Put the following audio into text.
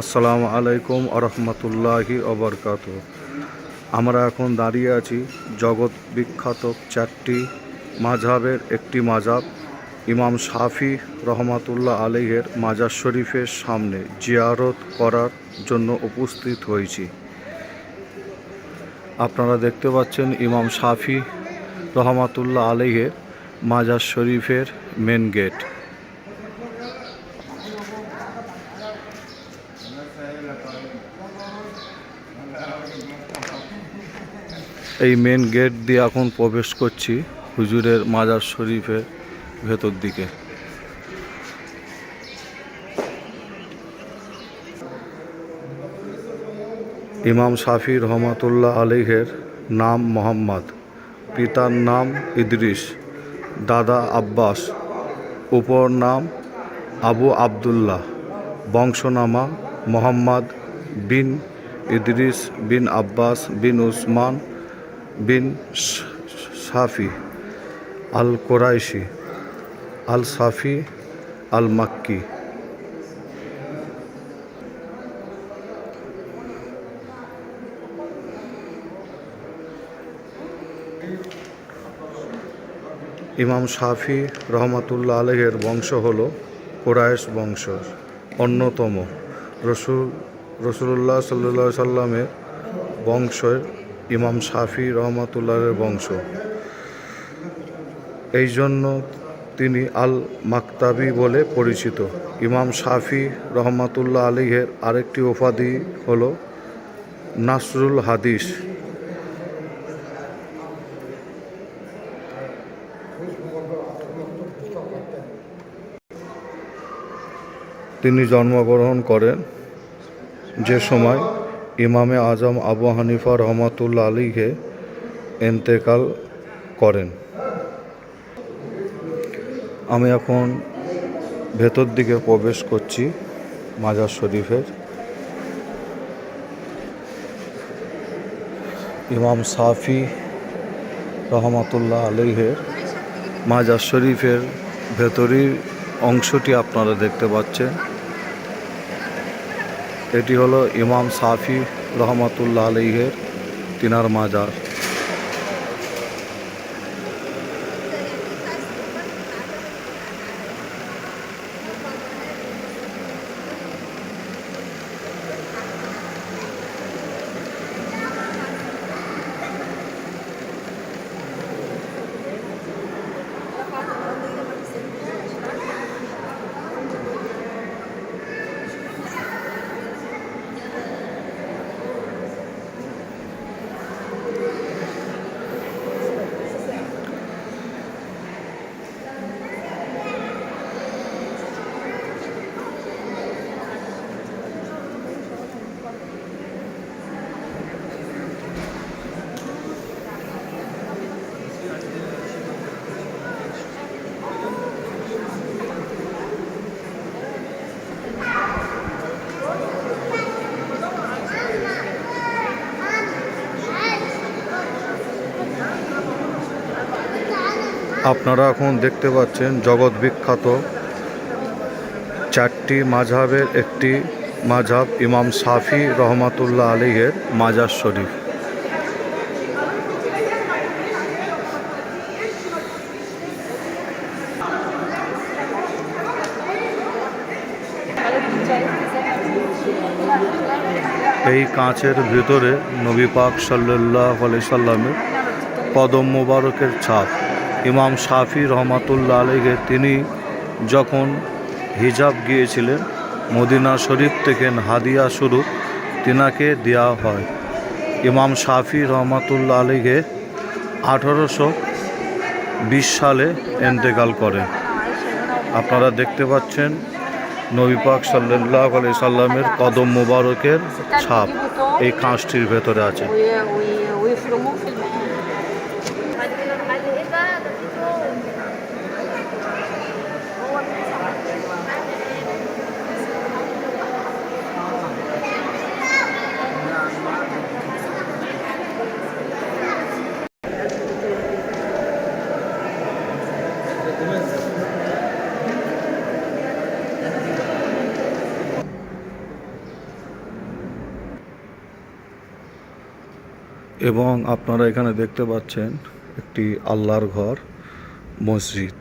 আসসালামু আলাইকুম আরহামতুল্লাহি অবরকাত আমরা এখন দাঁড়িয়ে আছি জগৎ বিখ্যাত চারটি মাঝাবের একটি মাঝাব ইমাম শাফি রহমাতুল্লাহ আলাইহের মাজার শরীফের সামনে জিয়ারত করার জন্য উপস্থিত হয়েছি। আপনারা দেখতে পাচ্ছেন ইমাম শাফি রহমাতুল্লাহ আলাইহের মাজার শরীফের মেন গেট এই মেন গেট দিয়ে এখন প্রবেশ করছি হুজুরের মাজার শরীফের ভেতর দিকে। ইমাম শাফি রহমাতুল্লাহ আলিহের নাম মোহাম্মদ, পিতার নাম ইদ্রিস, দাদা আব্বাস, উপর নাম আবু আবদুল্লাহ, বংশনামা মোহাম্মদ বিন ইদ্রিস বিন আব্বাস বিন উসমান বিন সাফি আল কোরাইশি আল সাফি আল মাক্কি ইমাম শাফি রহমাতুল্লাহ আলহের বংশ হল কোরাইশ বংশ অন্যতম। রসুল রসুল্লাহ সাল্লা সাল্লামের বংশের ইমাম শাফি রহমাতুল্লাহের বংশ। এই জন্য তিনি আল মাকতাবি বলে পরিচিত। ইমাম শাফি রহমাতুল্লাহ আলিহের আরেকটি উপাধি হল নাসরুল হাদিস। তিনি জন্মগ্রহণ করেন যে সময় ইমামে আজম আবু হানিফা রহমাতুল্লা আলীকে এন্তেকাল করেন। আমি এখন ভেতর দিকে প্রবেশ করছি মাজার শরীফের। ইমাম সাফি রহমাতুল্লাহ আলীহের মাজার শরীফের ভেতরের অংশটি আপনারা দেখতে পাচ্ছেন। এটি হলো ইমাম সাফি রহমতুল্লাহ আলহের তিনার মাজার। আপনারা এখন দেখতে পাচ্ছেন জগৎ বিখ্যাত চারটি মাঝহাবের একটি মাঝহাব ইমাম সাফি রহমাতুল্লাহ আলীহের মাজার শরীফ। এই কাঁচের ভিতরে নবী পাক সাল্লাহ আলি সাল্লামের কদম মোবারকের ছাপ। ইমাম শাফি রহমাতুল্লাহ আলীকে তিনি যখন হিজাব গিয়েছিলেন, মদিনা শরীফ থেকে হাদিয়া স্বরূপ তিনাকে দেওয়া হয়। ইমাম শাফি রহমাতুল্লাহ আলীকে আঠারোশো বিশ সালে এন্তেকাল করেন। আপনারা দেখতে পাচ্ছেন নবী পাক সাল্লাহ আলি সাল্লামের কদম মোবারকের ছাপ এই কাঁচটির ভেতরে আছে। এবং আপনারা এখানে দেখতে পাচ্ছেন একটি আল্লাহর ঘর মসজিদ।